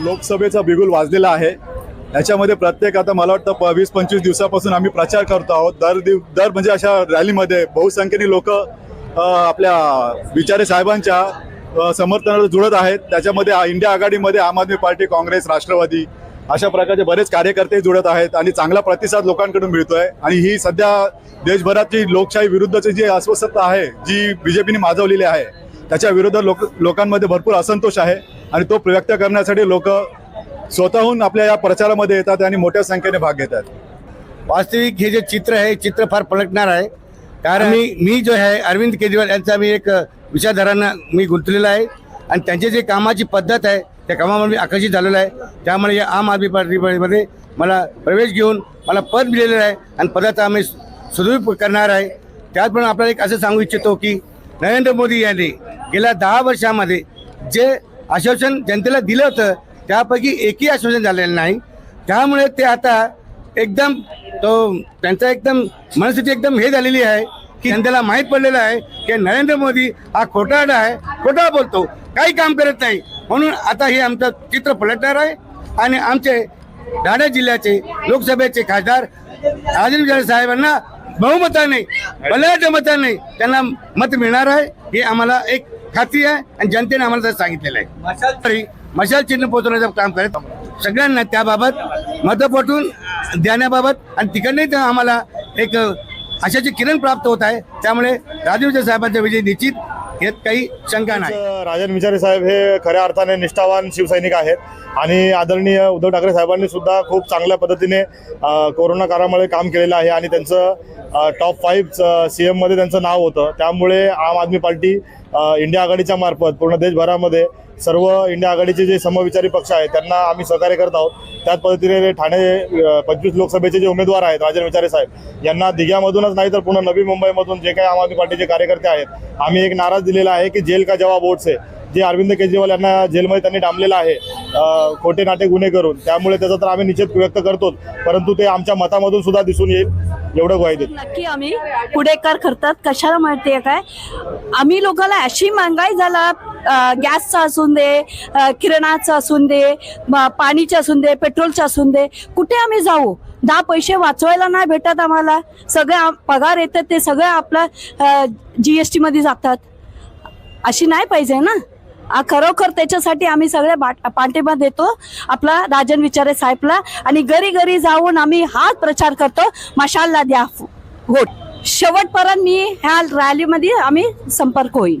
लोकसभेचा बिगुल वाजलेला आहे. याच्यामध्ये प्रत्येक आता मला वाटतं वीस पंचवीस दिवसापासून आम्ही प्रचार करतो आहोत. दर दिव दर म्हणजे अशा रॅलीमध्ये बहुसंख्येने लोक आपल्या विचारे साहेबांच्या समर्थनाला जुळत आहेत. त्याच्यामध्ये आ- इंडिया आघाडीमध्ये आम आदमी पार्टी काँग्रेस राष्ट्रवादी अशा प्रकारचे बरेच कार्यकर्ते जुळत आहेत आणि चांगला प्रतिसाद लोकांकडून मिळतोय. आणि ही सध्या देशभरातली लोकशाही विरुद्धची जी अस्वस्थता आहे जी बीजेपीने माजवलेली आहे त्याच्या विरुद्ध लोक लोकांमध्ये भरपूर असंतोष आहे आणि तो व्यक्त करण्यासाठी लोक स्वतःहून आपल्या या प्रचारामध्ये येतात आणि मोठ्या संख्येने भाग घेतात वास्तविक हे जे चित्र आहे चित्र फार पलटणार आहे. कारण मी मी जो आहे अरविंद केजरीवाल यांचा मी एक विचारधारांना मी गुंतलेला आहे. आणि त्यांची जी कामाची पद्धत आहे त्या कामामध्ये मी आकर्षित झालेलो आहे. त्यामुळे या आम आदमी पार्टीमध्ये मला प्रवेश घेऊन मला पद मिळालेलं आहे आणि पदाचा आम्ही सुदृढ करणार आहे. त्याचप्रमाणे आपल्याला एक असं सांगू इच्छितो की नरेंद्र मोदी यांनी गेल्या दहा वर्षामध्ये जे आश्वासन जनतेला दिलं होतं त्यापैकी एकही आश्वासन झालेलं नाही. त्यामुळे ते आता एकदम तो त्यांचा एकदम मनस्थिती एकदम हे झालेली आहे की जनतेला माहीत पडलेलं आहे की नरेंद्र मोदी हा खोटाडा आहे खोटा बोलतो काही काम करत नाही. म्हणून आता हे आमचं चित्र पलटणार आहे आणि आमचे ठाणे जिल्ह्याचे लोकसभेचे खासदार राजेंद्र साहेबांना बहुमताने बलाढ्य मताने त्यांना मत मिळणार आहे हे आम्हाला एक खात्री आहे आणि जनतेने आम्हाला तसं सांगितलेलं आहे. तरी मशाल चिन्ह पोहोचवण्याचं काम करत सगळ्यांना त्याबाबत मतं पटवून देण्याबाबत आणि तिकडनंही आम्हाला एक आशाचे किरण प्राप्त होत आहे. त्यामुळे राजू साहेबांचा विजय निश्चित यात काही शंका नाही. राजन विचारे साहेब हे खऱ्या अर्थाने निष्ठावान शिवसैनिक आहेत आणि आदरणीय उद्धव ठाकरे साहेबांनी सुद्धा खूप चांगल्या पद्धतीने कोरोना काळामुळे काम केलेलं आहे आणि त्यांचं टॉप फाईव्ह सी एममध्ये त्यांचं नाव होतं. त्यामुळे आम आदमी पार्टी इंडिया आघाडीच्या मार्फत पूर्ण देशभरामध्ये सर्व इंडिया आघाडीचे जे समविचारी पक्ष आहेत त्यांना आम्ही सहकार्य करत आहोत. त्याच पद्धतीने ठाणे पंचवीस लोकसभेचे जे उमेदवार आहेत राजन विचारे साहेब यांना दिघ्यामधूनच नाही तर पूर्ण नवी मुंबईमधून जे काही आम आदमी पार्टीचे कार्यकर्ते आहेत आम्ही एक नाराज दिलेला आहे की जेल का जवाब वोट्स आहे. जे अरविंद केजरीवाल यांना जेलमध्ये त्यांनी डांबलेलं आहे खोटे नाटे गुन्हे करून त्यामुळे त्याचा तर आम्ही निषेध व्यक्त करतोच परंतु ते आमच्या मतामधून सुद्धा दिसून येईल एवढं ग्वाही देत. नक्की आम्ही पुढेकार करतात कशाला माहितीये काय? आम्ही लोकांना अशी महागाई झाला गॅसचं असून दे किरणाचं असू असून दे म- पाणीचं असून दे पेट्रोलचं असून दे कुठे आम्ही जाऊ? दहा पैसे वाचवायला नाही भेटत आम्हाला. सगळे पगार येतात ते सगळे आपल्या जी एस टीमध्ये जातात. अशी नाही पाहिजे ना? खरोखर त्याच्यासाठी आम्ही सगळे बाट- पाठिंबा देतो आपला राजन विचारे साहेबला. आणि घरी घरी जाऊन आम्ही हाच प्रचार करतो. मशालला द्या. वोट शेवटपर्यंत मी ह्या रॅलीमध्ये आम्ही संपर्क होईल